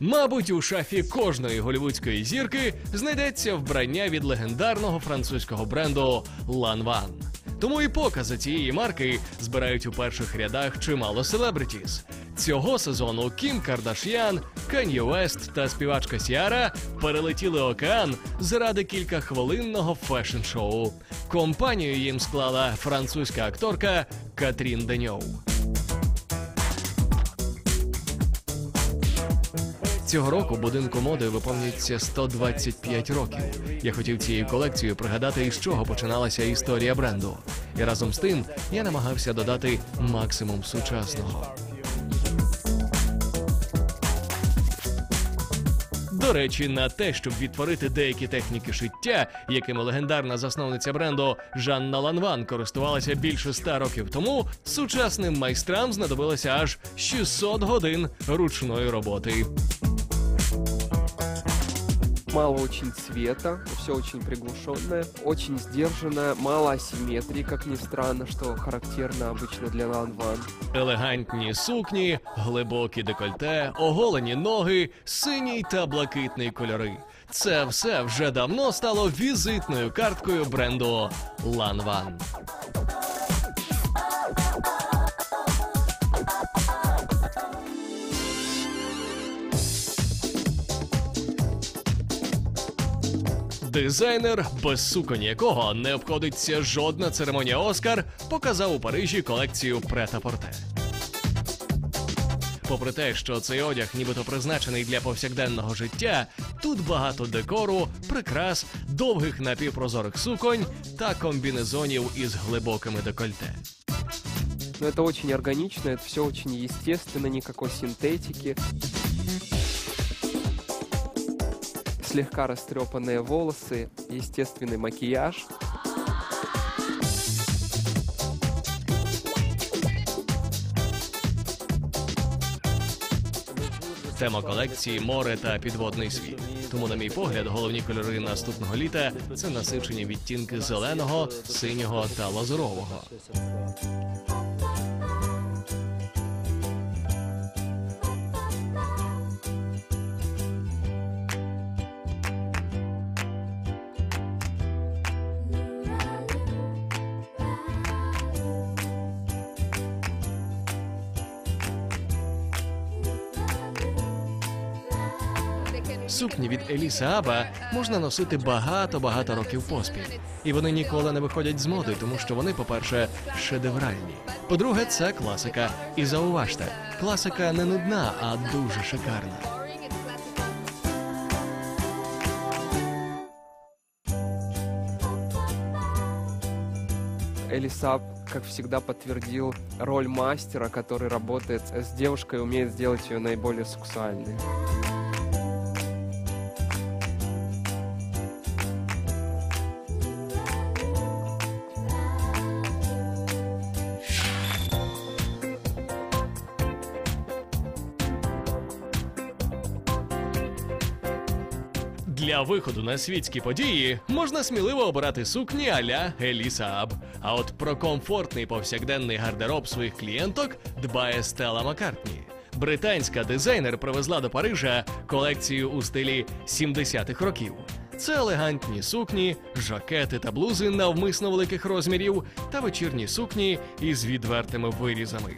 Мабуть, у шафі кожної голівудської зірки знайдеться вбрання від легендарного французького бренду Lanvin. Тому і покази цієї марки збирають у перших рядах чимало селебритіс. Цього сезону Кім Кардаш'ян, Кан'є Уест та співачка Сіара перелетіли океан заради кількахвилинного фешн-шоу. Компанію їм склала французька акторка Катрін Деньоу. Цього року будинку моди виповнюється 125 років. Я хотів цією колекцією пригадати, із чого починалася історія бренду. І разом з тим я намагався додати максимум сучасного. До речі, на те, щоб відтворити деякі техніки шиття, якими легендарна засновниця бренду Жанна Ланван користувалася більше ста років тому, сучасним майстрам знадобилося аж 600 годин ручної роботи. Мало очень цвета, все очень приглушенное, очень сдержанное, мало асимметрии, как ни странно, что характерно обычно для Ланван. Елегантні сукні, глибокі декольте, оголені ноги, синій та блакитний кольори. Це все вже давно стало візитною карткою бренду Lanvin. Дизайнер, без суконь якого не обходиться жодна церемонія Оскар, показав у Парижі колекцію Прета-Порте. Попри те, що цей одяг нібито призначений для повсякденного життя, тут багато декору, прикрас, довгих напівпрозорих суконь та комбінезонів із глибокими декольте. Но это очень органично, это все очень естественно, никакой синтетики. Слегка растрепанные волосы, естественный макияж. Тема колекції море та підводний світ. Тому, на мій погляд, головні кольори наступного літа це насичені відтінки зеленого, синього та лазурового. Сукні від Еліса Аба можна носити багато-багато років поспіль. І вони ніколи не виходять з моди, тому що вони, по-перше, шедевральні. По-друге, це класика. І зауважте, класика не нудна, а дуже шикарна. Элисап, как всегда, подтвердил роль мастера, который работает с девушкой и умеет сделать ее наиболее сексуальной. Для виходу на світські події можна сміливо обирати сукні а-ля Еліса Аб. А от про комфортний повсякденний гардероб своїх клієнток дбає Стела Маккартні. Британська дизайнер привезла до Парижа колекцію у стилі 70-х років. Це елегантні сукні, жакети та блузи навмисно великих розмірів та вечірні сукні із відвертими вирізами.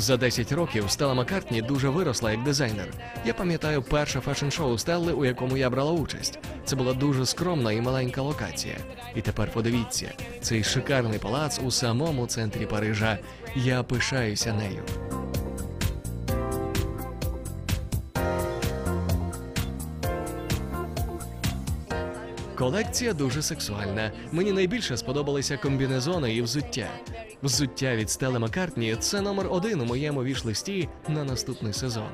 За 10 років Стелла Маккартні дуже виросла як дизайнер. Я пам'ятаю перше фешн-шоу Стелли, у якому я брала участь. Це була дуже скромна і маленька локація. І тепер подивіться, цей шикарний палац у самому центрі Парижа. Я пишаюся нею. Колекція дуже сексуальна. Мені найбільше сподобалися комбінезони і взуття. Взуття від Стелли Маккартні – це номер один у моєму віш-листі на наступний сезон.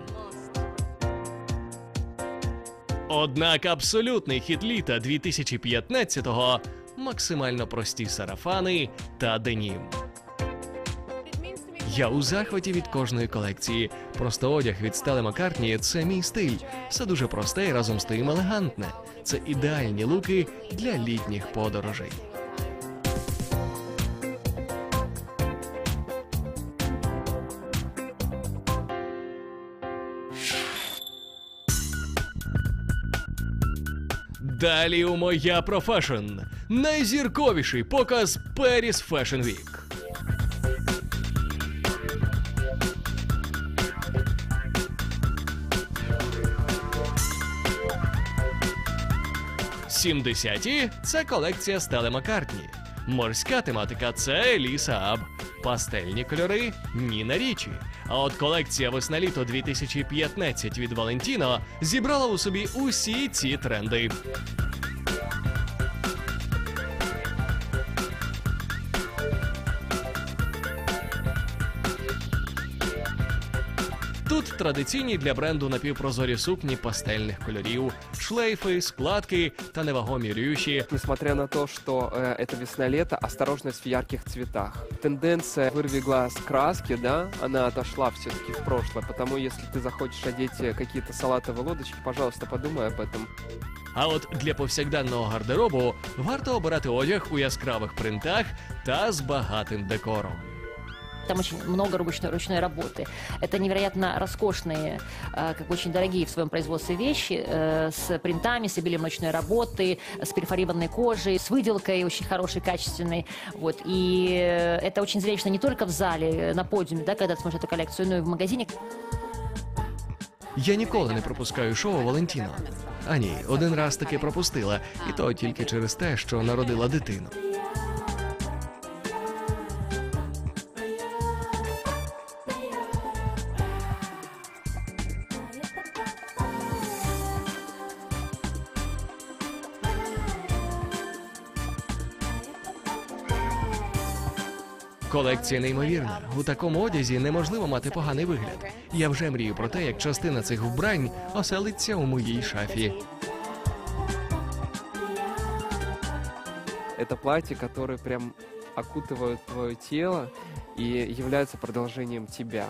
Однак абсолютний хіт літа 2015-го – максимально прості сарафани та денім. Я у захваті від кожної колекції. Просто одяг від Стелли Маккартні – це мій стиль. Все дуже просте і разом з тим елегантне. Це ідеальні луки для літніх подорожей. Далі у моя профешн. Найзірковіший показ Paris Fashion Week. Сімдесяті це колекція Стелли Маккартні. Морська тематика це Еліса Аб. Пастельні кольори Ніна Річі. А от колекція весна-літо 2015 від Валентіно зібрала у собі усі ці тренди. Тут традиційні для бренду напівпрозорі сукні пастельних кольорів, шлейфи, складки та невагомі рюші. Несмотря на то, что э, это весна-лето, осторожность в ярких цветах. Тенденция «вырви глаз краски», да, она отошла все-таки в прошлое, потому если ты захочешь одеть э, какие-то салатовые лодочки, пожалуйста, подумай об этом. А от для повсякденного гардеробу варто обирати одяг у яскравих принтах та з багатим декором. Там очень много ручной, ручной работы. Это невероятно роскошные, э, как очень дорогие в своем производстве вещи, э, с принтами, с обилием ручной работы, с перфорированной кожей, с выделкой очень хорошей, качественной. Вот. И э, это очень зрелищно не только в зале, э, на подиуме, да, когда ты смотришь эту коллекцию, но и в магазине. Я ніколи не пропускаю шоу Валентіно. А ні, один раз таки пропустила, і то тільки через те, що народила дитину. Колекція неймовірна. У такому одязі неможливо мати поганий вигляд. Я вже мрію про те, як частина цих вбрань оселиться у моїй шафі. Это платье, которое прям окутывают твое тело и является продолжением тебя.